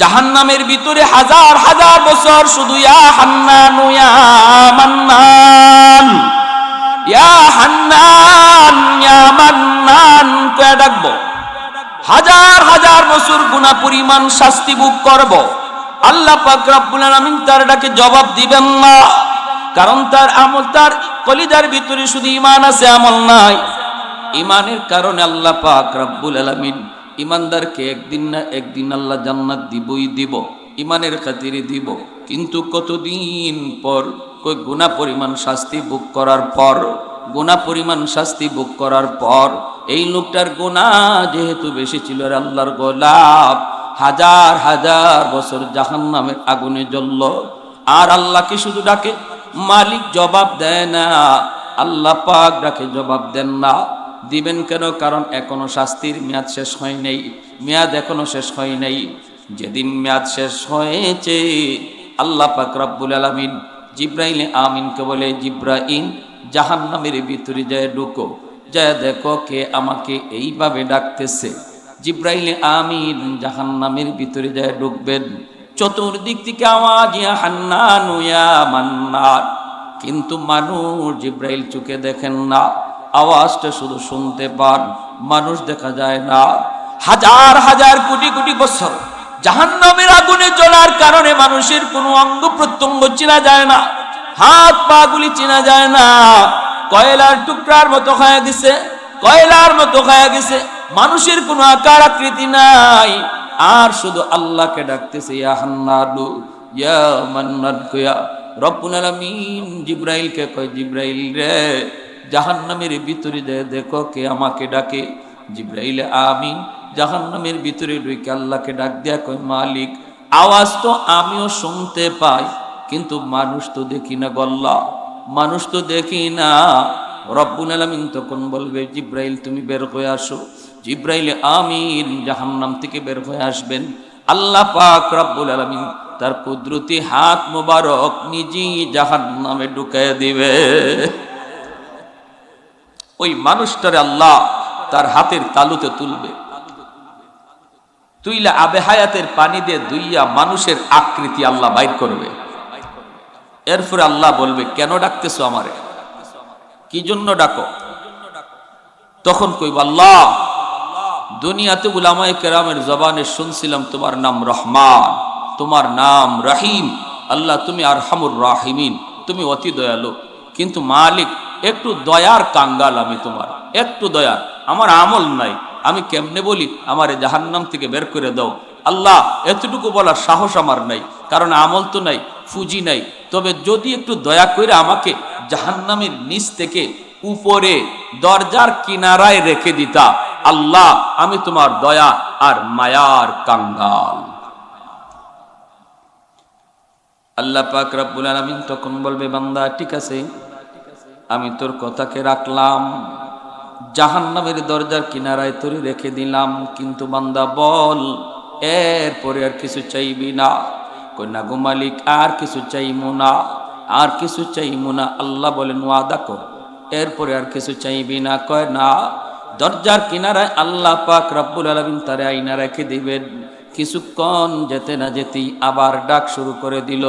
জাহান্নামের ভিতরে হাজার হাজার বছর শুধু, ইয়া ইয়া হান্নান ডাকবো? হাজার হাজার বছর গুণা পরিমাণ শাস্তি ভোগ করব। আল্লাহ আলামিন তার ডাকে জবাব দিবেন না, কারণ তার আমল, তার কলিজার ভিতরে শুধু ইমান আছে, আমল নাই। ইমানের কারণে আল্লাহ পাক রব্বুল আলামিন ইমানদারকে একদিন না একদিন আল্লাহ জান্নাত দিবই দিব, ইমানের খাতিরে দিব। কিন্তু কতদিন পর, কই গুণা পরিমাণ শাস্তি ভোগ করার পর গুণা পরিমাণ শাস্তি ভোগ করার পর, এই লোকটার গুণা যেহেতু বেশি ছিল আল্লাহর গোলাপ, হাজার হাজার বছর জাহান নামের আগুনে জ্বলল, আর আল্লাহকে শুধু ডাকে, মালিক জবাব দেয় না, আল্লাহ পাক ডাকে জবাব দেন না। দিবেন কেন? কারণ এখনও শাস্তির মেয়াদ শেষ হয় নাই। মেয়াদ এখনও শেষ হয় নাই। যেদিন মেয়াদ শেষ হয়েছে, আল্লাহ পাক রব্বুল আলামিন জিব্রাইলে আমিনকে বলে জিব্রাইন জাহান্নামের ভিতরে যায় ঢুকো। যায় দেখো কে আমাকে এইভাবে ডাকতেছে। জিব্রাইলে আমিন জাহান্নামের ভিতরে যায় ঢুকবেন। চতুর্দিক থেকে আওয়াজ, ইয়া হান্নান, ইয়া মান্নান। কিন্তু মানুষ জিব্রাইল চোখে দেখেন না। আওয়াজটা শুধু শুনতে পান, মানুষ দেখা যায় না। হাজার হাজার কোটি কোটি বছর জাহান্নামের আগুনে জ্বলার কারণে মানুষের কোনো অঙ্গ প্রত্যঙ্গ চেনা যায় না, হাত পা গুলি চেনা যায় না। কয়লার টুকরার মতো খায়া গেছে, কয়লার মতো খায়া গেছে, মানুষের কোনো আকার আকৃতি নাই। আর শুধু আল্লাহকে ডাকতেছে, ইয়া হান্নানু ইয়া মান্নান জিব্রাইলকে কয়, জিব্রাইল রে জাহান্নামের ভিতরে দেখো কে আমাকে ডাকে। জিব্রাইল, আমিন। জাহান্নামের ভিতরে ঢুকে আল্লাহকে ডাক দেয়া কয়, মালিক, আওয়াজ তো আমিও শুনতে পাই, কিন্তু মানুষ তো দেখি না গল্লা। মানুষ তো দেখি না। রব্বুল আলামিন তখন বলবে, জিব্রাইল, তুমি বের হয়ে আসো। জিব্রাইল, আমিন, জাহান্নাম থেকে বের হয়ে আসবেন। আল্লাহ পাক রব্বুল আলামিন তার কুদরতি হাত মোবারক নিজেই জাহান্নামে ঢুকায় দিবে। ওই মানুষটারে আল্লাহ তার হাতের তালুতে তুলবে। তুইলা আবে হায়াতের পানি দিয়ে দুইয়া মানুষের আকৃতি আল্লাহ বাইর করবে। এরপরে আল্লাহ বলবে, কেন ডাকতেছো আমারে? কি জন্য ডাকো? তখন কইব, আল্লাহ, দুনিয়াতে উলামায়ে কেরামের জবানে শুনছিলাম তোমার নাম রহমান, তোমার নাম রাহিম। আল্লাহ, তুমি আরহামুর রাহিমিন, তুমি অতি দয়ালু। কিন্তু মালিক একটু দয়ার কাঙ্গাল আমি তোমার, একটু দয়ার আমার আমল নাই। আমি কেমনে বলি? আমার এই জাহান্নাম থেকে বের করে দাও। আল্লাহ, এতটুকু বলার সাহস আমার নাই। কারণ আমল তো নাই, ফুজি নাই। তবে যদি একটু দয়া করে আমাকে জাহান্নামের নিচ থেকে উপরে, দরজার কিনারায় রেখে দিতা, আল্লাহ, আমি তোমার দয়া আর মায়ার কাঙ্গাল। আল্লাহ পাক রব্বুল আলামিন তখন বলবে, বান্দা, ঠিক আছে। আমি তোর কথাকে রাখলাম। জাহান্নামের দরজার কিনারায় তোরে রেখে দিলাম। কিন্তু বান্দা বল, এরপরে আর কিছু চাইবি না। কন্যা গো মালিক, আর কিছু চাইমু না। আর কিছু চাইমু না, আল্লাহ বলেন, ওয়াদা কর। এরপরে আর কিছু চাইবি না, কয় না। দরজার কিনারায় আল্লাহ পাক রব্বুল আলমিন তারে আইনা রেখে দিবেন। কিছুক্ষণ যেতে না যেতেই আবার ডাক শুরু করে দিল,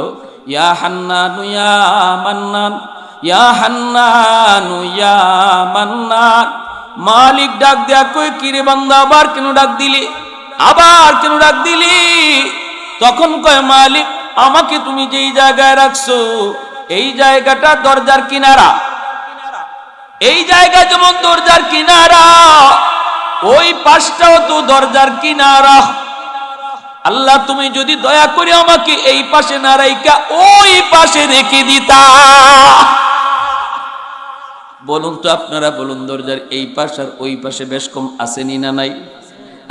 ইয়া হান্নান, ইয়া মান্নান। ইয়া হান্নান, ইয়া মান্নান। মালিক ডাক দেয়া কই কিরে বান্দা, আবার কেন ডাক দিলি? আবার কেন ডাক দিলি? তখন কয়, মালিক, আমাকে তুমি যেই জায়গায় রাখছো, এই জায়গাটা দরজার কিনারা। এই জায়গা যেমন দরজার কিনারা, ওই পাশটাও তো দরজার কিনারা। আল্লাহ, তুমি যদি দয়া করে আমাকে এই পাশে না রাইকা ওই পাশে রেখে দিতা। বলুন তো আপনারা বলুন দরজার এই পাশ আর ওই পাশে বেশ কম আসেনি না নাই?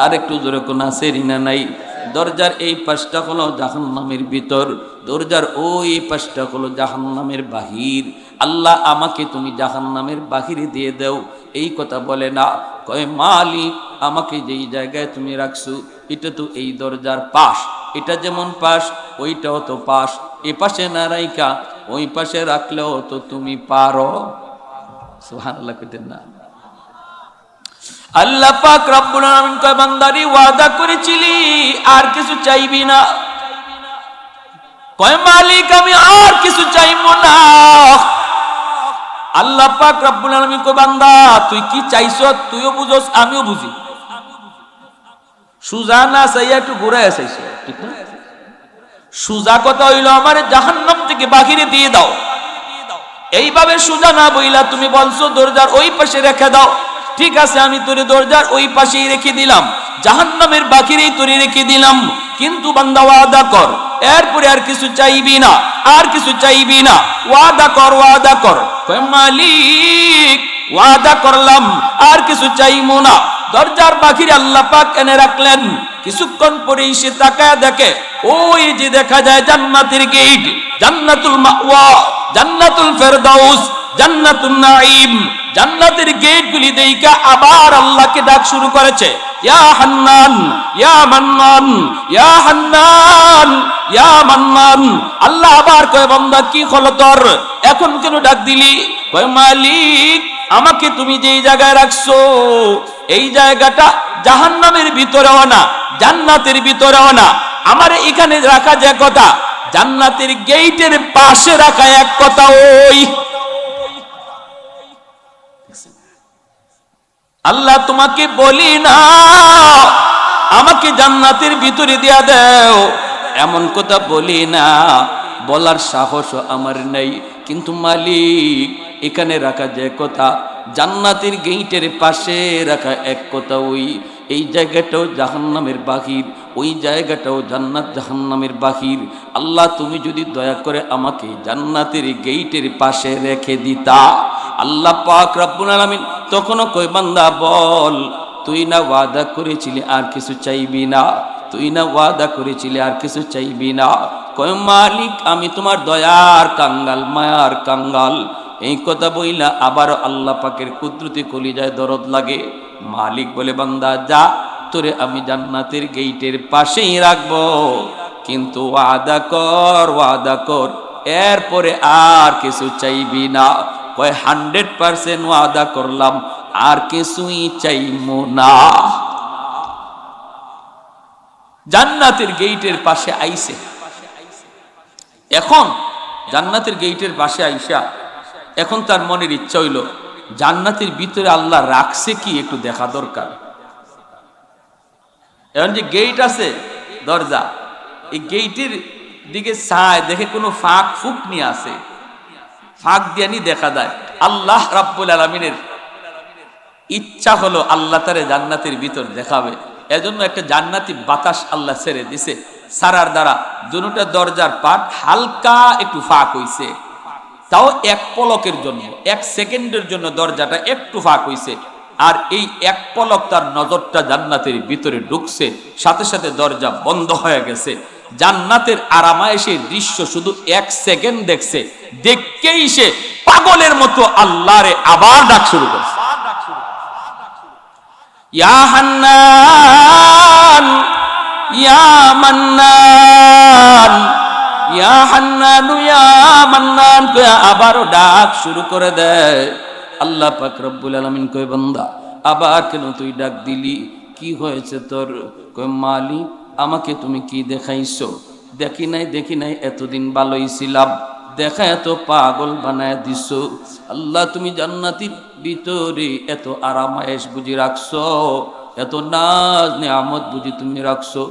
আর একটু জোরে কোন আসেনি না নাই? দরজার এই পাশটা হলো জাহান্নামের ভিতর, দরজার ওই পাশটা হলো জাহান্নামের বাহির। আল্লাহ আমাকে তুমি জাহান্নামের বাহিরে দিয়ে দাও। এই কথা বলে না। কয়, মালিক, আমাকে যেই জায়গায় তুমি রাখছো, এটা তো এই দরজার পাশ। এটা যেমন পাশ, ওইটাও তো পাশ। এ পাশে না রাইকা ওই পাশে রাখলেও তো তুমি পারো। তুই কি চাইছ, তুইও বুঝোস, আমিও বুঝি। সুজা না চাইয়া একটু ঘুরে চাইছ সুজা কথা হইল, আমার জাহান্নাম থেকে বাহিরে দিয়ে দাও। এইভাবে সুজা না বইলা তুমি বলছো, দরজার ওই পাশে রেখে দাও। ঠিক আছে, আমি তোরে দরজার ওই পাশেই রেখে দিলাম। জাহান্নামের বাকিরেই তোরে রেখে দিলাম। কিন্তু বান্দা, ওয়াদা কর। এরপরে আর কিছু চাইবি না, আর কিছু চাইবি না। ওয়াদা কর ওয়াদা কর। মালিক, ওয়াদা করলাম, আর কিছু চাইব না। দরজার বাকিরে আল্লাহ পাক এনে রাখলেন। কিছুক্ষণ পরেই সে তাকায় দেখে, ওই যে দেখা যায় জান্নাতের গেট জান্নাতুল মাওয়া, জান্নাতুল ফেরদাউস, জান্নাতুন নাঈম। জান্নাতের গেটগুলি দেইকা আবার আল্লাহকে ডাক শুরু করেছে, ইয়া হান্নান, ইয়া মান্নান, ইয়া হান্নান, ইয়া মান্নান। আল্লাহ আবার কয়, বান্দা, কি হলো তোর? এখন কেন ডাক দিলি? কয়, মালিক আমাকে তুমি যেই জায়গায় রাখছো, এই জায়গাটা জাহান্নামের ভিতরেও না, জান্নাতের ভিতরেও না। আমার এখানে রাখা যে কথা, জান্নাতের গেইটের পাশে রাখা এক কথা ওই। আল্লাহ তোমাকে বলি না, আমাকে জান্নাতের ভিতরে দিয়া দেও, এমন কথা বলি না। বলার সাহস আমার নেই। কিন্তু মালিক, এখানে রাখা যে কথা, জান্নাতের গেইটের পাশে রাখা এক কথা ওই। এই জায়গাটাও জাহান্নামের বাহির, ওই জায়গাটাও জান্নাত জাহান্নামের বাহির। আল্লাহ, তুমি যদি দয়া করে আমাকে জান্নাতের গেইটের পাশে রেখে দিতা, আল্লাহ পাক রব্বুল আলামিন তখনও কই বান্দা, বল, তুই না ওয়াদা করেছিলি, আর কিছু চাইবি না। তুই না ওয়াদা করেছিলি, আর কিছু চাইবি না। কয়, মালিক, আমি তোমার দয়ার কাঙ্গাল, মায়ার কাঙ্গাল। এই কথা বইলা আবার আল্লাহ পাকের কুদরতি কলিজায় দরদ লাগে। মালিক বলে, বান্দা, যা, তোরে আমি জান্নাতের গেইটের পাশেই রাখব। কিন্তু ওয়াদা কর ওয়াদা কর, এরপরে আর কিছু চাইবি না। কয়, হান্ড্রেড পার্সেন্ট ওয়াদা করলাম, আর কিছুই চাইমো না। জান্নাতের গেইটের পাশে আইসে। এখন জান্নাতের গেইটের পাশে আইসা, এখন তার মনের ইচ্ছা হইল, জান্নাতের ভিতরে আল্লাহ রাখছে কি একটু দেখা দরকার। এখন যে গেইট আছে, দরজা, এই গেইটের দিকে চায়, দেখে কোনো ফাঁক ফুক নিয়ে আছে ফাঁক দিয়ে নি দেখা দেয় আল্লাহ রাব্বুল আলমিনের ইচ্ছা হলো আল্লাহ তারে জান্নাতের ভিতর দেখাবে। এজন্য একটা জান্নাতি বাতাস আল্লাহ ছেড়ে দিছে। সারার দ্বারা দুটা দরজার পাট হালকা একটু ফাঁক হইছে। তাও এক পলকের জন্য, এক সেকেন্ডের জন্য দরজাটা একটু ফাঁক হইছে। আর এই এক পলক তার নজরটা জান্নাতের ভিতরে ঢুকছে। সাথে সাথে দরজা বন্ধ হয়ে গেছে। জান্নাতের আরামায়েশের দৃশ্য শুধু এক সেকেন্ড দেখছে। দেখকেই সে পাগলের মতো আল্লাহরে আবার ডাক শুরু করছে। ইয়া হান্নান, ইয়া মান্নান, ইয়া হান্নান, ইয়া মান্নান, কয়ে আবারও ডাক শুরু করে দেয়। আল্লাহ পাক রব্বুল আলামিন কয়, বান্দা, আবার কেন তুই ডাক দিলি? কি হয়েছে তোর? কয়, মালিক, আমাকে তুমি কি দেখাইছো? দেখি নাই দেখি নাই, এতদিন ভালোই ছিলাম। দেখা এত পাগল বানায় দিছ। আল্লাহ, তুমি জান্নাতির ভিতরে এত আরামায়েশ বুঝি রাখছো, এত নাজ নিয়ামত বুঝি তুমি রাখছো।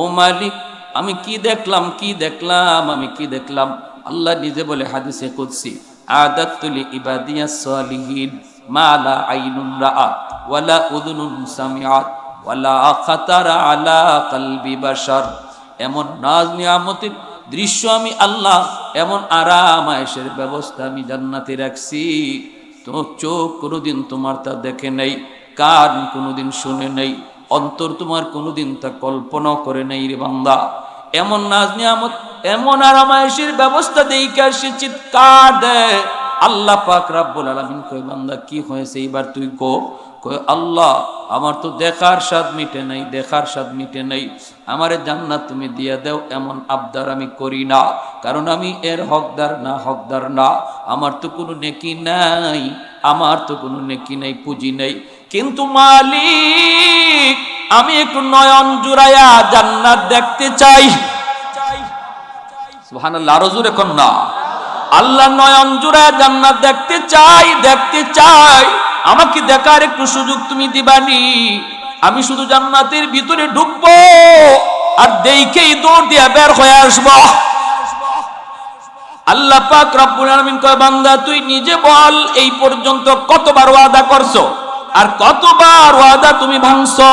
ও মালিক, আমি কি দেখলাম কি দেখলাম, আমি কি দেখলাম? আল্লাহ নিজে বলে হাদিসে কুদসি আদাতুলি ইবাদিয়া সালিহিন মালা আইনুন রাআত ওয়ালা উযুনুন সামিআত ওয়ালা খাতারা আলা কলবি বাশার। এমন নাজ নিয়ামতের দৃশ্য আমি আল্লাহ, এমন আরাম আয়েশের ব্যবস্থা আমি জান্নাতে রাখছি। তো চোখ কোনোদিন তোমার তা দেখে নেই, কান কোনোদিন শুনে নেই, অন্তর তোমার কোনোদিন তা কল্পনা করে নেই রে বান্দা। এমন নাজ নিয়ামত, এমন আরামায়েশের ব্যবস্থা দেইকে সে চিৎকার দেয়। আল্লাহ পাক রাব্বুল আলামিন কই বান্দা, কি হয়েছে? এইবার তুই কো। আল্লাহ, আমার তো দেখার স্বাদ মিটে নাই, দেখার স্বাদ মিটে নাই। আমারে জান্নাত তুমি দিয়ে দাও, এমন আবদার আমি করি না। কারণ আমি এর হকদার না হকদার না। আমার তো কোনো নেকি নাই, আমার তো কোনো নেকি নাই, পুঁজি নেই। কিন্তু মালিক, আমি একটু নয়ন জুড়াইয়া জান্নাত দেখতে চাই। সুবহানাল্লাহ, আরও জোরে আল্লাহ নয়ন জুড়াইয়া জান্নাত দেখতে চাই দেখতে চাই। আমাকে দেখার একটু সুযোগ তুমি দিবানি। আমি শুধু জান্নাতের ভিতরে ঢুকবো আর দেখেই দৌড় দিয়া বের হয়ে আসব। আল্লাহ পাক রব্বুল আলামিন কয়, বান্দা, তুই নিজে বল এই পর্যন্ত কতবার ওয়াদা করছ? আর কতবার ওয়াদা তুমি ভাঙছো?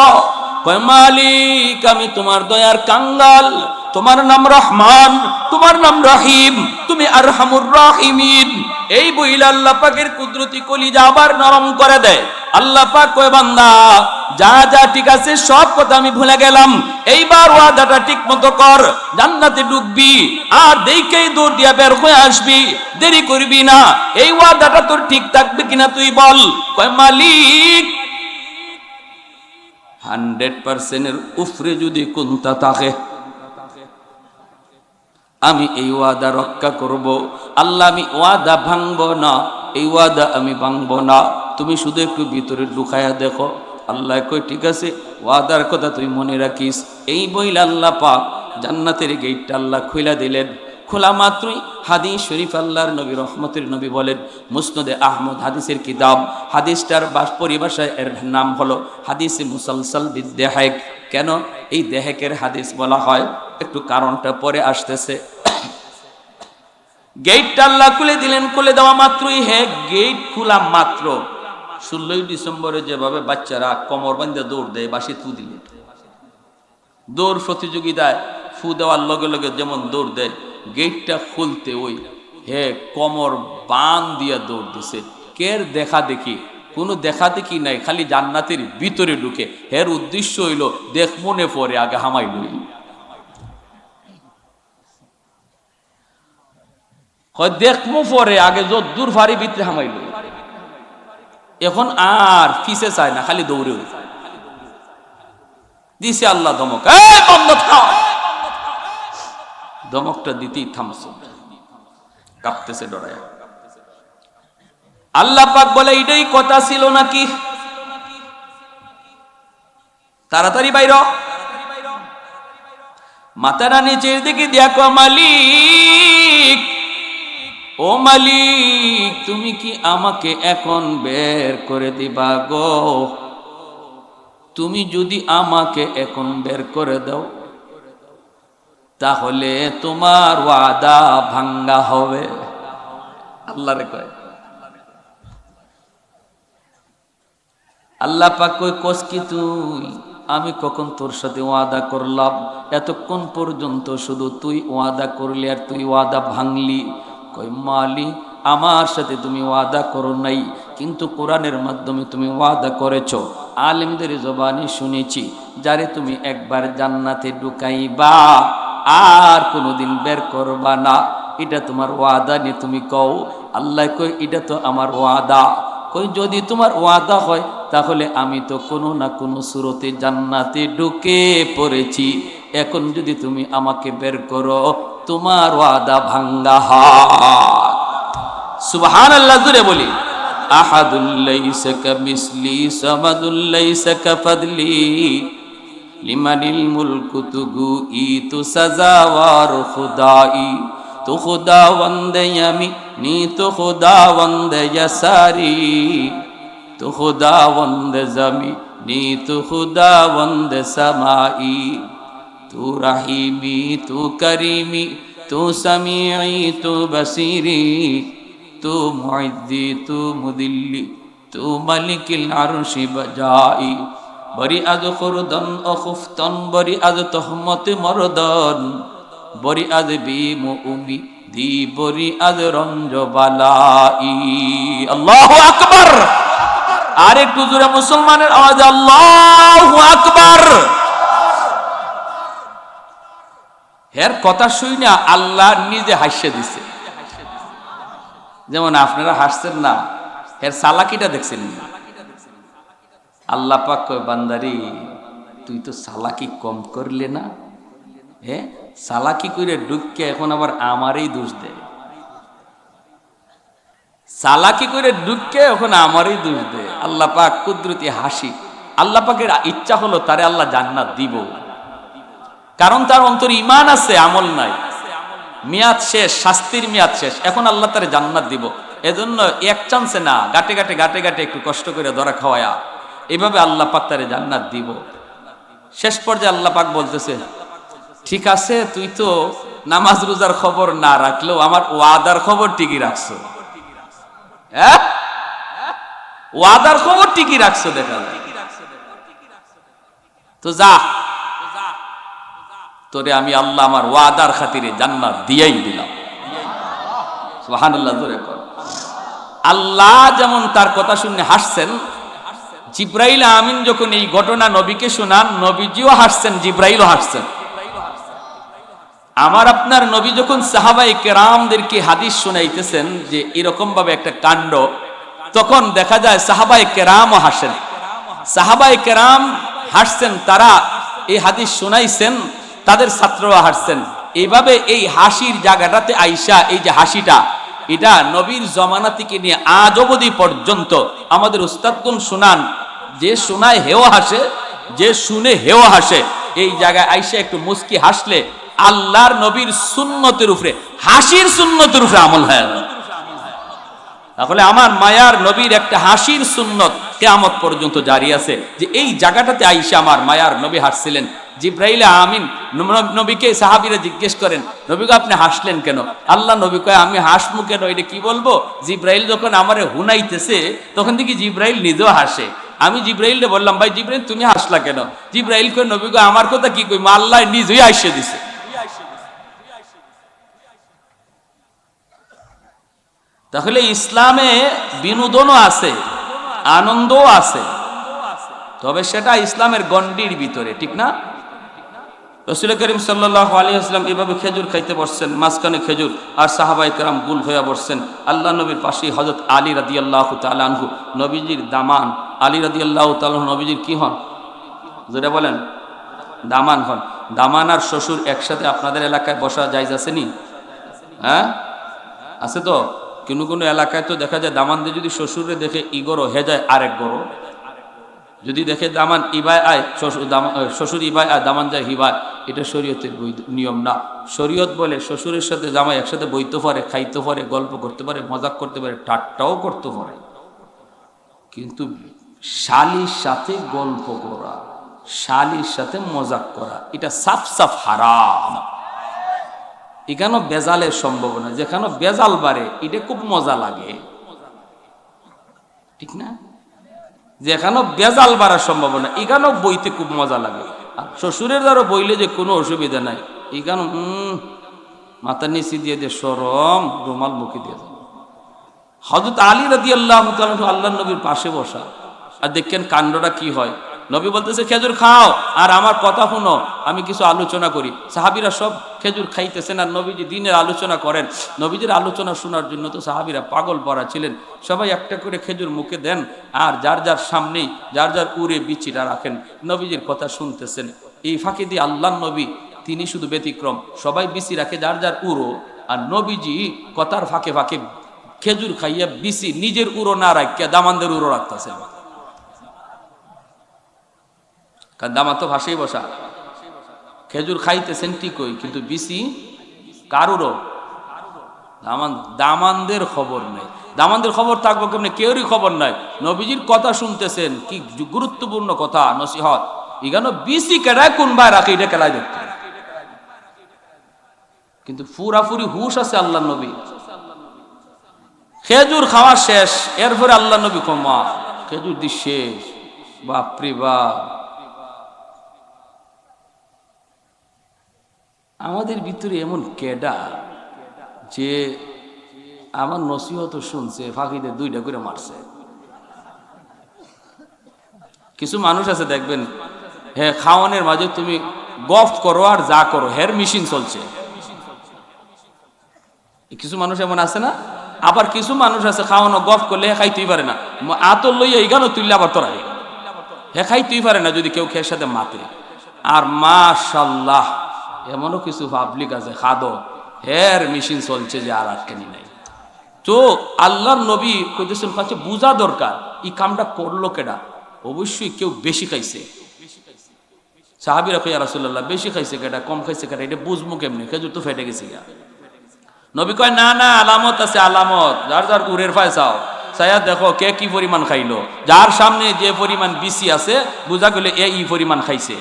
মালিক, আমি তোমার দয়ার কাঙ্গাল, তোমার নাম রহমান, তোমার নাম রহিম, তুমি আরহামুর রাহিমিন। এই বইলা আল্লাহ পাকের কুদরতি কলিজা আবার নরম করে দেয়। আল্লাহ পাক কয়, বান্দা, যা যা, ঠিক আছে, সব কথা আমি ভুলে গেলাম। এইবার ওয়াদাটা ঠিক মতো কর, জান্নাতে ঢুকবি, আর দেখেই দৌড় দিয়া বের হয়ে আসবি। দেরি করবি না, এই ওয়াদাটা তোর ঠিক থাকবে কিনা তুই বল। কয়, মালিক হান্ড্রেড পার্সেন্টের উফরে যদি কোনটা থাকে, আমি এই ওয়াদা রক্ষা করব। আল্লাহ, আমি ওয়াদা ভাঙব না, এই ওয়াদা আমি ভাঙব না। তুমি শুধু একটু ভিতরে লুকায়া দেখো। আল্লাহ কই ঠিক আছে, ওয়াদার কথা তুই মনে রাখিস। এই বইলে আল্লাহ পাক জান্নাতের গেটটা আল্লাহ খুইলা দিলেন। খোলা মাত্রই হাদিস শরীফ আল্লাহর নবী, রহমতের নবী বলেন, মুসনদে আহমদ হাদিসের কিতাব। হাদিসটার বাস পরিভাষায় এর নাম হলো হাদিসে মুসালসাল বিদ্যাহেক কেন এই দেহেকের হাদিস বলা হয়? একটু কারণটা পরে আসতেছে। গেটটা আল্লাহ খুলে দিলেন, খুলে দেওয়া মাত্রই হে গেট খোলা মাত্র। ষোলোই ডিসেম্বরে যেভাবে বাচ্চারা কমর বান্ধে দৌড় দেয় বাসি তু দিলে। দৌড় প্রতিযোগিতায় ফু দেওয়ার লগে লগে যেমন দৌড় দেয় গেটটা খুলতে ওই, হে কমর বান দিয়া দৌড় দিছে। কের দেখা দেখি? কোনো দেখা দেখি নাই, খালি জান্নাতের ভিতরে ঢুকে। হের উদ্দেশ্য হইল, দেখ মনে পড়ে আগে হামাই লই। হয় পরে আগে যত দূর ফারি ভিতরে হামাই লই। এখন আর ফিসে চায় না, খালি দৌড়ে দিছে আল্লাহ ধমক বন্ধ ধমকটা দিতেই থামছে কাঁপতেছে ডরায়। আল্লাহ পাক বলে, এটাই কথা ছিল নাকি? তাড়াতাড়ি বাইর মাতারা নিচের দিকে দেখো, মালিক। ও মালিক, তুমি কি আমাকে এখন বের করে দিবা গো? তুমি যদি আমাকে এখন বের করে দাও। তাহলে তোমার ওয়াদা ভাঙ্গা হবে। আল্লাহ রে কয়। আল্লাহ পাক কই কোস কি তুই? আমি কখন তোর সাথে ওয়াদা করলাম? এতক্ষণ পর্যন্ত শুধু তুই ওয়াদা করলি আর তুই ওয়াদা ভাঙলি। কই মালি, আমার সাথে তুমি ওয়াদা করো নাই, কিন্তু কোরআনের মাধ্যমে তুমি ওয়াদা করেছ। আলেমদের জবানি শুনেছি, যারে তুমি একবার জান্নাতে ঢুকাইবা আর কোনোদিন বের করবা না। এটা তোমার ওয়াদা নিয়ে তুমি কও, আল্লাহ কই, এটা তো আমার ওয়াদা। কই, যদি তোমার ওয়াদা হয়, তাহলে আমি তো কোনো না কোনো সুরতে জান্নাতে ঢুকে পড়েছি। এখন যদি তুমি আমাকে বের করো, তোমার ওয়াদা ভাঙ্গা হয় আল্লাহ জুড়ে বলি। আহাদুল্লাইসা কামিসলি সামাদুল্লাইসা কাফাদলি লিমানিল মুলকু তুগু ই তু সাজাওয়ার খুদাই তু খুদা বন্দে আমি নি তু খুদা বন্দে যসারি তু খুদা বন্দে জমি, নি তু খুদা বন্দে সামাই। তু রাহিমি, তু করিমি, তু সামিই তু বসিরি। তু মুইদ্দি তু মুদিল্লি, তু মালিকিল আরশি বজাই বরি আজ খুরদন অখুফতন, বরি আজ তহমত মরদন। বরি আজ বিমু উমি দি, বরি আজ রঞ্জ বালাই আল্লাহ আকবার! আর একটু জোরে মুসলমানের আওয়াজ, আল্লাহ আকবার! হের কথা শুই না, আল্লাহ নিজে হাসিয়ে দিছে। যেমন আপনারা হাসছেন না, হের সালাকিটা দেখছেন না। আল্লাহ পাক বান্দারি, তুই তো সালাকি কম করলে না। হ্যাঁ সালাকি করে ঢুককে এখন আবার আমারই দোষ দেয় চালাকি করে ঢুকে ওখানে আমারই দোষ দে। আল্লাহ পাক কুদরতি হাসি। আল্লাহ পাকের ইচ্ছা হলো তারে আল্লাহ জান্নাত দিব। কারণ তার অন্তর ইমান আছে, আমল নাই। মেয়াদ শেষ, শাস্তির মেয়াদ শেষ। এখন আল্লাহ তারে জান্নাত দিব। এজন্য এক চান্সে না গাটে গাটে গাটে গাটে একটু কষ্ট করে ধরা খাওয়ায়া। এভাবে আল্লাহ পাক তারে জান্নাত দিব। শেষ পর্যায়ে আল্লাহ পাক বলতেছে, ঠিক আছে, তুই তো নামাজ রোজার খবর না রাখলেও আমার ওয়াদার খবর ঠিকই রাখছো। হ্যাঁ? ওয়াদার খবর ঠিকই রাখছো, দেখা যায়। তো যা, তোরে আমি আল্লাহ আমার ওয়াদার খাতিরে জান্নাত দিয়েই দিলাম। সুবহানাল্লাহ, জোরে কর। আল্লাহ যেমন তার কথা শুনে হাসছেন জিব্রাইল আমিন যখন এই ঘটনা নবীকে শোনান, নবীজিও হাসছেন, জিব্রাইলও হাসছেন। আমার আপনার নবী যখন সাহাবাই কেরামদেরকে হাদিস শোনাইতেছেন যে এরকম ভাবে একটা কাণ্ড, তখন দেখা যায় সাহাবাই কেরামও হাসেন। সাহাবাই কেরাম হাসছেন, তারা এই হাদিস শোনাইছেন, তাদের ছাত্ররা হাসছেন। এইভাবে এই হাসির জায়গাটাতে আইসা, এই যে হাসিটা এটা নবীর জমানা থেকে নিয়ে আজ অবধি পর্যন্ত আমাদের উস্তাদগুন শুনান, যে শোনায় হেও হাসে, যে শুনে হেও হাসে। এই জায়গায় আইসে একটু মুস্কি হাসলে আল্লাহর নবীর সুন্নতের উপরে, হাসির সুন্নতের উপরে আমল হয়। তাহলে আমার মায়ার নবীর একটা হাসির সুন্নত কেয়ামত পর্যন্ত জারি আছে যে এই জায়গাটাতে আইসা আমার মায়ার নবী হাসছিলেন জিব্রাইলে আমিন নবীকে সাহাবীরা জিজ্ঞেস করেন নবীকে আপনি হাসলেন কেন? আল্লাহ নবী কয়, আমি হাসমু কেন? এটা কি বলব? জিব্রাইল যখন আমারে হুনাইতেছে, তখন থেকে জিব্রাইল নিজেও হাসে। আমি জিব্রাইলকে বললাম, ভাই জিব্রাইল, তুমি হাসলা কেন? জিব্রাইল কয়, নবী কয় আমার কথা কি কই আল্লাহ নিজেই আইসে দিছে। তাহলে ইসলামে বিনোদনও আছে। আনন্দও আছে। তবে সেটা ইসলামের গণ্ডির ভিতরে, ঠিক না? রসুল করিম সাল্লাহ আলী আসলাম এভাবে খেজুর খাইতে বসছেন, মাঝখানে খেজুর, আর সাহাবাই কেরাম গুল হইয়া বসছেন। আল্লাহ নবীর পাশেই হজরত আলী রাদি আল্লাহ তালানহু নবীজির দামান। আলী রাদি আল্লাহ তালাহ নবীজির কি হন? যেটা বলেন। দামান হন। দামান আর শ্বশুর একসাথে আপনাদের এলাকায় বসা যাইজ আসেনি হ্যাঁ? আছে তো? কোনো কোনো এলাকায় তো দেখা যায় দামান দিয়ে যদি শ্বশুরে দেখে ইগরো হে যায় আরেক গরো। যদি দেখে দামান ইবায় আয়, শ্বশুর শ্বশুর ইবায় আয় দামান যায় হিবায়। এটা শরীয়তের নিয়ম না। শরীয়ত বলে শ্বশুরের সাথে জামাই একসাথে বইতে পারে, খাইতে পারে, গল্প করতে পারে, মজাক করতে পারে, ঠাট্টাও করতে পারে। কিন্তু শালির সাথে গল্প করা, শালির সাথে মজাক করা, এটা সাফ সাফ হারাম। এখানেও বেজালের সম্ভাবনা যেখানে বেজাল বাড়ে, এটা খুব মজা লাগে। ঠিক না? যেখানেও বেজাল বাড়ার সম্ভাবনা, এখানেও বইতে খুব মজা লাগে। আর শ্বশুরের দ্বারা বইলে যে কোনো অসুবিধা নাই। এখানে মাথা নিচি দিয়ে দিয়ে সরম, রুমাল মুখে দিয়ে দেয় হজরত আলী রাদি আল্লাহ আল্লাহ নবীর পাশে বসা। আর দেখেন কাণ্ডটা কি হয়। নবী বলতেছে, খেজুর খাও। আর আমার কথা শুনো, আমি কিছু আলোচনা করি। সাহাবিরা সব খেজুর খাইতেছেন আর নবীজি দিনের আলোচনা করেন। নবীজির আলোচনা শোনার জন্য তো সাহাবিরা পাগল পড়া ছিলেন। সবাই একটা করে খেজুর মুখে দেন আর যার যার সামনেই, যার যার উড়ে বিচিটা রাখেন। নবীজির কথা শুনতেছেন। এই ফাঁকি দিয়ে আল্লাহ নবী, তিনি শুধু ব্যতিক্রম। সবাই বিচি রাখে যার যার উড়ো। আর নবীজি কথার ফাঁকে ফাঁকে খেজুর খাইয়া বিসি নিজের উড়ো না রাখিয়া দামানদের উড়ো রাখতেছেন। কারণ দামা তো ভাসেই বসা। খেজুর খাইতেছেন ঠিকই কিন্তু বিসি কারুরও? দামান, দামানদের খবর নেই। দামানদের খবর থাকব কেমনি? কেউরই খবর নাই। নবীজির কথা শুনতেছেন, কি গুরুত্বপূর্ণ কথা, নসিহত। এখানে বিসি কেডায় কোন ভাই রাখে, এটা কেলায় দেখতে। কিন্তু ফুরাফুরি হুশ আছে আল্লাহ নবী। খেজুর খাওয়া শেষ, এরপরে আল্লাহ নবী ক্ষমা। খেজুর দি শেষ। বাপরে বাপ। আমাদের ভিতরে এমন কেডা যে আমার নসিহত শুনছে, ফাঁকিতে দুইটা করে মারছে। কিছু মানুষ আছে, দেখবেন হ্যাঁ খাওয়ানোর মাঝে তুমি গফ করো আর যা করো, হের মেশিন চলছে। কিছু মানুষ এমন আছে না? আবার কিছু মানুষ আছে, খাওয়ানো গফ করলে হে খাইতেই পারে না। আতর লইয়া এইখানেও তুললে আবার তোরা হে। খাইতেই পারে না যদি কেউ খেয়ের সাথে মাতে। আর মাশাল্লাহ এমনও কিছু পাবলিক আছে, খাদো। হের মেশিন চলছে যে আর আটকানি নাই। তো আল্লাহর নবী কইতেছেন, কাছে বুঝা দরকার, এই কামটা করল কেডা? অবশ্যই কেউ বেশি খাইছে। সাহাবিরা কইয়া রাসুল্লাহ বেশি খাইছে কেডা, কম খাইছে কেডা? এটা বুঝব কেমনি? খেজুর তো ফেটে গেছে গা। নবী কয়, না না, আলামত আছে, আলামত। যার যার উড়ের ফায় চাও। চাইয়া দেখো কে কি পরিমাণ খাইলো। যার সামনে যে পরিমাণ বিসি আছে, বুঝা গেলে এ ই পরিমাণ খাইছে।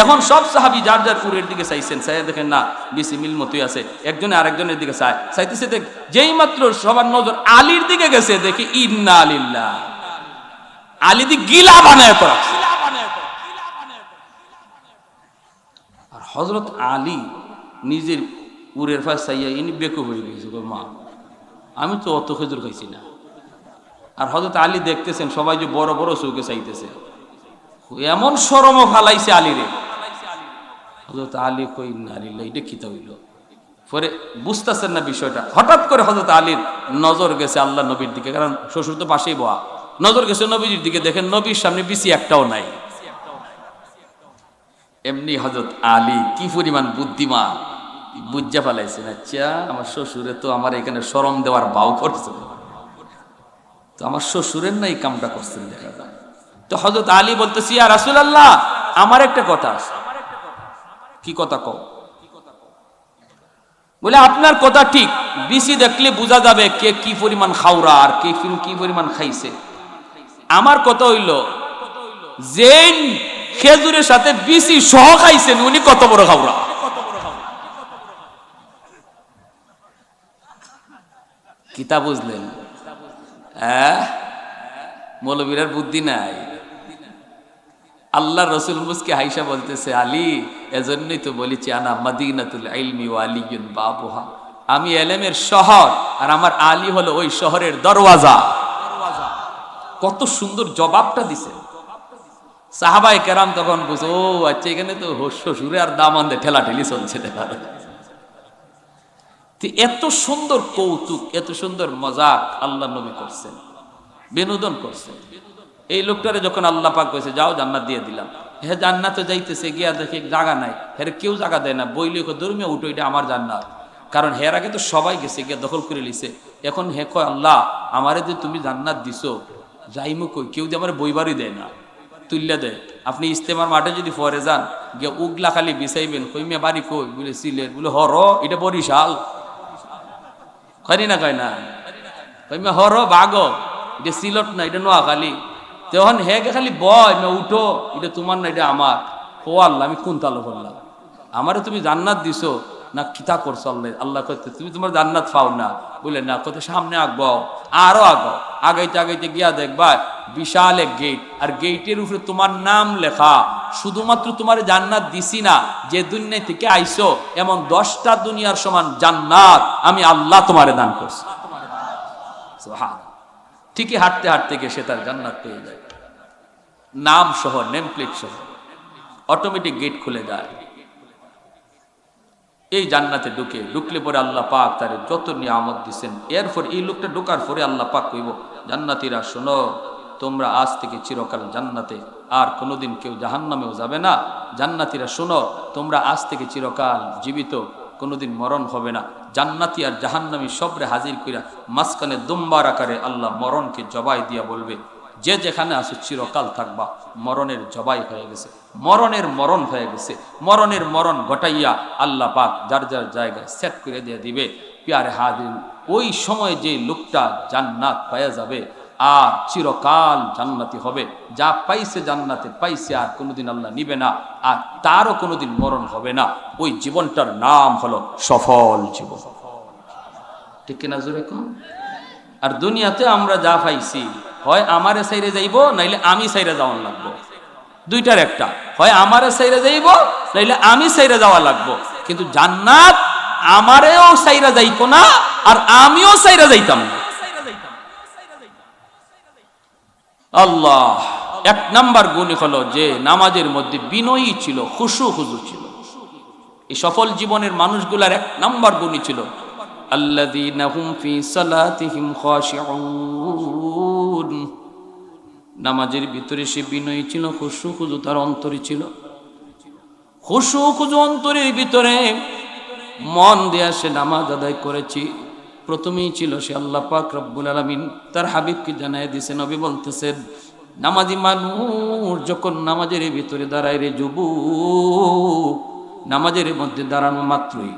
এখন সব সাহাবি যার যার উড়ের দিকে চাইছেন, চাইয়া দেখেন না বিসি মিল মতোই আছে। একজনে আরেকজনের দিকে চায়, চাইতেছে দেখ, যেই মাত্র সবার নজর আলীর দিকে গেছে, দেখি ইন্না আলিল্লাহ আলী দি গিলা বানায় তো আর হজরত আলী নিজের উড়ের ফাঁস চাইয়া ইনি বেকু হয়ে গেছে, গো মা। আমি তো অত খেজুর খাইছি না। আর হজরত আলী দেখতেছেন, সবাই যে বড় বড় চৌকে চাইতেছে। এমন সরম ফালাইছে আলীরে। হজরত আলী কই নারিল্লা এটা খিতা হইল। পরে বুঝতেছেন না বিষয়টা। হঠাৎ করে হজরত আলীর নজর গেছে আল্লাহ নবীর দিকে, কারণ শ্বশুর তো পাশেই বয়া। নজর গেছে নবীজির দিকে, দেখেন নবীর সামনে বিসি একটাও নাই। এমনি হজরত আলী কি পরিমাণ বুদ্ধিমান, বুঝা ফেলাইছেন আচ্ছা আমার শ্বশুরে তো আমার এখানে সরম দেওয়ার বাউ করছে। তো আমার শ্বশুরের না এই কামটা করছেন, দেখা যায়। তো হজরত আলী বলতেছি আর রাসুল আল্লাহ আমার একটা কথা আছে। কি কথা কও? বলে, আপনার কথা ঠিক। বিসি দেখলে বোঝা যাবে কে কি পরিমাণ খাওরা আর কে কি পরিমাণ খাইছে। আমার কথা হইল যে খেজুরের সাথে বিসি সহ খাইছেন, উনি কত বড় খাওরা? কিতা বুঝলেন? হ্যাঁ? মৌলবীরার বুদ্ধি নাই। আল্লাহ রসুল মুসকে হাইসা বলতেছে, আলী, এজন্যই তো বলেছি, আনা মদিনাতুল ইলমি ও আলিগুন বাবুহা। আমি এলেমের শহর, আর আমার আলী হলো ওই শহরের দরওয়াজা। কত সুন্দর জবাবটা দিছে। সাহাবাই কেরাম তখন বুঝো ও আচ্ছা এখানে তো শ্বশুরে আর দামান্দে ঠেলা ঠেলি চলছে এত সুন্দর কৌতুক, এত সুন্দর মজাক আল্লাহ নবী করছেন, বিনোদন করছেন। এই লোকটারে যখন আল্লাহ পাক কইছে, যাও জান্নাত দিয়ে দিলাম। হে জান্নাতে যাইতেছে, গিয়া দেখে জায়গা নাই। হের কেউ জায়গা দেয় না। বইলে ধর্মীয় উঠো এটা আমার জান্নাত। কারণ হের আগে তো সবাই গেছে, গিয়া দখল করে লিছে এখন হে কয়, আল্লাহ, আমারে যে তুমি জান্নাত দিছো, যাইমু কই? কেউ যে আমার বইবারই দেয় না। তুল্লা দেয় আপনি ইস্তেমার মাঠে যদি ফরে যান, গিয়া উগলা খালি বিছাইবেন কইমে বাড়ি কই? বলে, সিলেট। বলে, হর, এটা বরিশাল। করি না কয় না? কই কইমে হর বাগ এটা সিলট না, এটা নোয়াখালী। তখন হেগে খালি বয়, না উঠো, এটা তোমার না, এটা আমার। ও আল্লাহ, আমি কোন তালো করলাম? আমারে তুমি জান্নাত দিছো, না কিতা করছ আল্লাহ? আল্লাহ করতে তুমি তোমার জান্নাত পাও না। বলে, না কত সামনে আগবো আরও আগ আগাইতে আগাইতে গিয়া দেখবা, বিশাল এক গেট আর গেটের উপরে তোমার নাম লেখা, শুধুমাত্র তোমার জান্নাত দিছি না, যে দুনিয়া থেকে আইসো, এমন দশটা দুনিয়ার সমান জান্নাত আমি আল্লাহ তোমারে দান করছি। ঠিকই হাঁটতে হাঁটতে গিয়ে সে তার জান্নাত পেয়ে যায়। নাম সহ নেম প্লেট সহ অটোমেটিক গেট খুলে যায়। এই জান্নাতে ঢুকে, ঢুকলে পরে আল্লাহ পাক তার যত নিয়ামত দিচ্ছেন এরপর এই লোকটা ঢোকার পরে আল্লাহ পাক কইব, জান্নাতিরা, শোনো, তোমরা আজ থেকে চিরকাল জান্নাতে, আর কোনোদিন কেউ জাহান্নামেও যাবে না। জান্নাতিরা, শোনো, তোমরা আজ থেকে চিরকাল জীবিত, কোনোদিন মরণ হবে না। জান্নাতি আর জাহান্নামি সবরে হাজির কইরা মাঝখানে দুম্বার আকারে আল্লাহ মরণকে জবাই দিয়া বলবে যে যেখানে আসো চিরকাল থাকবা, মরণের জবাই হয়ে গেছে, মরণের মরণ হয়ে গেছে, মরণের মরণ ঘটাইয়া আল্লাহ পাক যার যার জায়গায় সেট করে দিয়ে দিবে। পিয়ারে হাজির, ওই সময় যে লোকটা জান্নাত পাওয়া যাবে, আর চিরকাল জান্নাতি হবে। যা পাইছে জান্নাতে, পাইছে আর কোনোদিন আল্লাহ নিবে না, আর তারও কোনোদিন মরণ হবে না। ওই জীবনটার নাম হলো সফল জীবন। ঠিক কিনা জোরে কম আর দুনিয়াতে আমরা যা পাইছি হয় আমারে সাইরে যাইব, নাইলে আমি সাইরে যাওয়ান লাগবো। দুইটার একটা, হয় আমারে সাইরে যাইব, নাইলে আমি সাইরে যাওয়া লাগবো। কিন্তু জান্নাত আমারেও সাইরা যাইতো না, আর আমিও সাইরা যাইতাম না। আল্লাহ, এক নাম্বার গুণ হলো যে নামাজের মধ্যে বিনয়ী ছিল খুশু খুজু ছিল। এই সফল জীবনের মানুষগুলার এক নাম্বার গুণই ছিল নামাজের ভিতরে সে বিনয়ী ছিল, খুশু খুজু তার অন্তরে ছিল। খুশু খুজু অন্তরের ভিতরে মন দেয়া সে নামাজ আদায় করেছি। প্রথমেই ছিল সে আল্লাহ পাক রব্বুল আলমিন, তার হাবিবকে জানাই দিছে, নবী বলতেছেন, নামাজি মানুষ যখন নামাজের ভিতরে দাঁড়ায় রে যুবু নামাজের মধ্যে দাঁড়ানো মাত্রই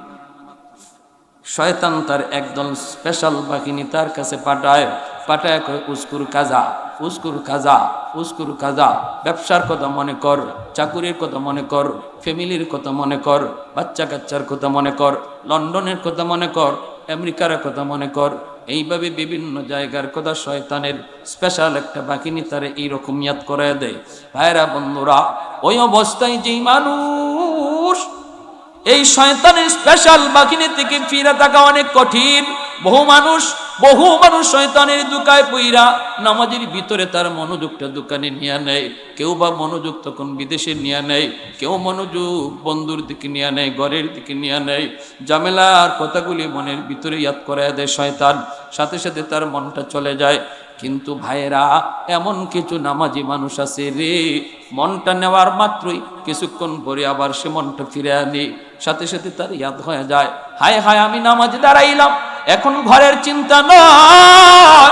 শয়তান তার একদল স্পেশাল বাহিনী তার কাছে পাঠায় পাঠায় কয়, উস্কুর কাজা উস্কুর কাজা উস্কুর কাজা। ব্যবসার কথা মনে কর, চাকুরির কথা মনে কর, ফ্যামিলির কথা মনে কর বাচ্চা কাচ্চার কথা মনে কর, লন্ডনের কথা মনে কর, আমেরিকার কথা মনে কর। এইভাবে বিভিন্ন জায়গার কথা শয়তানের স্পেশাল একটা বাহিনী তারে এইরকম ইয়াদ করে দেয়। ভাইরা, বন্ধুরা, ওই অবস্থায় যেই মানুষ এই শয়তানের স্পেশাল বাহিনী থেকে ফিরে থাকা অনেক কঠিন। বহু মানুষ বহু মানুষ শয়তানের দুকায় পইরা নামাজের ভিতরে তার মনোযোগটা দোকানে নিয়ে নেয়। কেউ বা মনোযোগ তখন বিদেশে নিয়ে নেয়, কেউ মনোযোগ বন্ধুর দিকে নিয়ে নেয়, ঘরের দিকে নিয়ে নেয়। জামেলার কথাগুলি মনের ভিতরে ইয়াদ করে দেয় শয়তান, সাথে সাথে তার মনটা চলে যায়। কিন্তু ভাইয়েরা, এমন কিছু নামাজি মানুষ আছে রে, মনটা নেওয়ার মাত্রই কিছুক্ষণ পরে আবার সে মনটা ফিরে আনি। সাথে সাথে তার ইয়াদ হয়ে যায়। হায় হায়, আমি নামাজে দাঁড়াইলাম। এখন ঘরের চিন্তা নয়।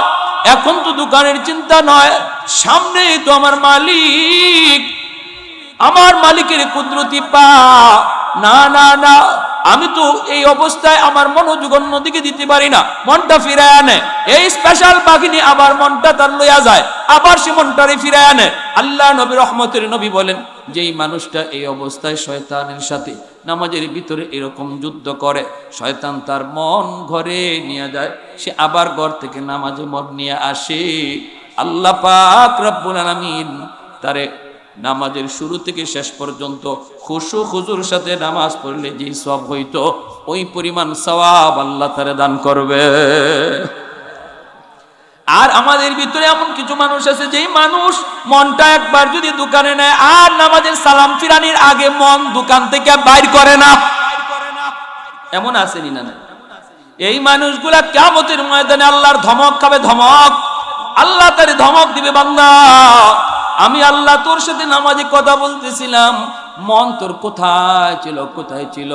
এখন তো দোকানের চিন্তা নয়। সামনে তো আমার মালিক। আমার মালিকের কুদরতি পা। না না না। আমি তো এই অবস্থায় আমার মনোযোগ অন্যদিকে দিতে পারি না। মনটা ফিরায় আনে। এই স্পেশাল বাহিনী আবার মনটা তার লইয়া যায়। আবার সে মনটারে ফিরায় আনে। আল্লাহ নবী রহমতের নবী বলেন যেই মানুষটা এই অবস্থায় শয়তানের সাথে নামাজের ভিতরে এরকম যুদ্ধ করে, শয়তান তার মন ঘরে নিয়ে যায়, সে আবার ঘর থেকে নামাজে মন নিয়ে আসে। আল্লাহ পাক রব্বুল আলামিন তারে নামাজের শুরু থেকে শেষ পর্যন্ত খুশু খুজুর সাথে নামাজ পড়লে যে সব হইতো, ওই পরিমাণ সওয়াব আল্লাহ তারে দান করবে। আর আমাদের ভিতরে এমন কিছু মানুষ আছে, যেই মানুষ মনটা একবার যদি দোকানে নেয়, আর নামাজের সালাম ফিরানির আগে মন দোকান থেকে বাইর করে না। এমন আসেনি না এই মানুষগুলা কেমতের ময়দানে আল্লাহর ধমক খাবে, ধমক। আল্লাহ তার ধমক দিবে, বান্দা। আমি আল্লাহ তোর সাথে নামাজে কথা বলতেছিলাম, মন তোর কোথায় ছিল কোথায় ছিল?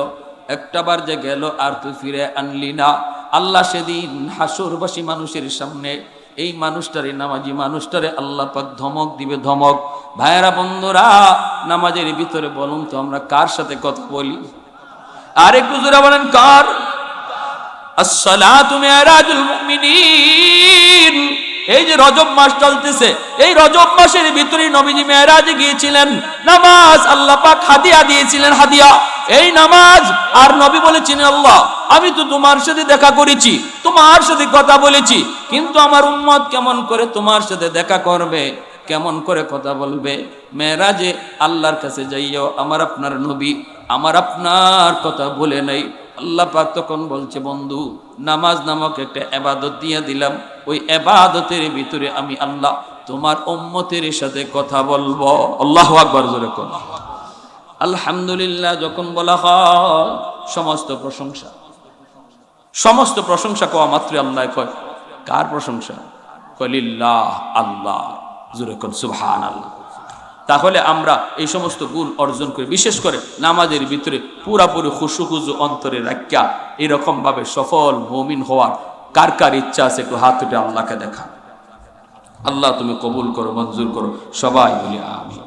একটা বার যে গেল, আর তুই ফিরে আনলি না। আল্লাহ সেদিন হাসুরবাসী মানুষের সামনে এই মানুষটারে নামাজি, মানুষটারে আল্লাহ পাক ধমক দিবে, ধমক। ভাইয়েরা, বন্ধুরা, নামাজের ভিতরে বলুন তো আমরা কার সাথে কথা বলি? আরেক বুজুরা জোরে বলেন, কার? আসসালাতু মিরাজুল মুমিনিন। এই যে রজব মাস চলতেছে, এই রজব মাসের ভিতরে নবীজি মেয়েরাজে গিয়েছিলেন। নামাজ আল্লাহ পাক হাদিয়া দিয়েছিলেন, হাদিয়া। এই নামাজ আর নবী বলেছিলেন, আল্লাহ, আমি তো তোমার সাথে দেখা করেছি, তোমার সাথে কথা বলেছি, কিন্তু আমার উম্মত কেমন করে তোমার সাথে দেখা করবে, কেমন করে কথা বলবে? মেয়েরাজে, আল্লাহর কাছে যাইও, আমার আপনার নবী, আমার আপনার কথা বলে নাই আল্লাহ পাক তখন বলছে, বন্ধু, নামাজ নামক একটা এবাদত দিয়ে দিলাম। ওই এবাদতের ভিতরে আমি আল্লাহ তোমার উম্মতের সাথে কথা বলব। আল্লাহ আকবর, জোরে কোন। আলহামদুলিল্লাহ, যখন বলা হয়, সমস্ত প্রশংসা। সমস্ত প্রশংসা কোয়া মাত্র আল্লাহ কয়। কার প্রশংসা? কলিল্লাহ, আল্লাহ। জোরে কোন সুবহান আল্লাহ তাহলে আমরা এই সমস্ত গুণ অর্জন করি। বিশেষ করে নামাজের ভিতরে পুরাপুরি খুশু খুজু অন্তরে রাখিয়া এরকমভাবে সফল মমিন হওয়ার কার কার ইচ্ছা আছে একটু হাত উঠে আল্লাহকে দেখা। আল্লাহ তুমি কবুল করো, মঞ্জুর করো। সবাই বলি আমি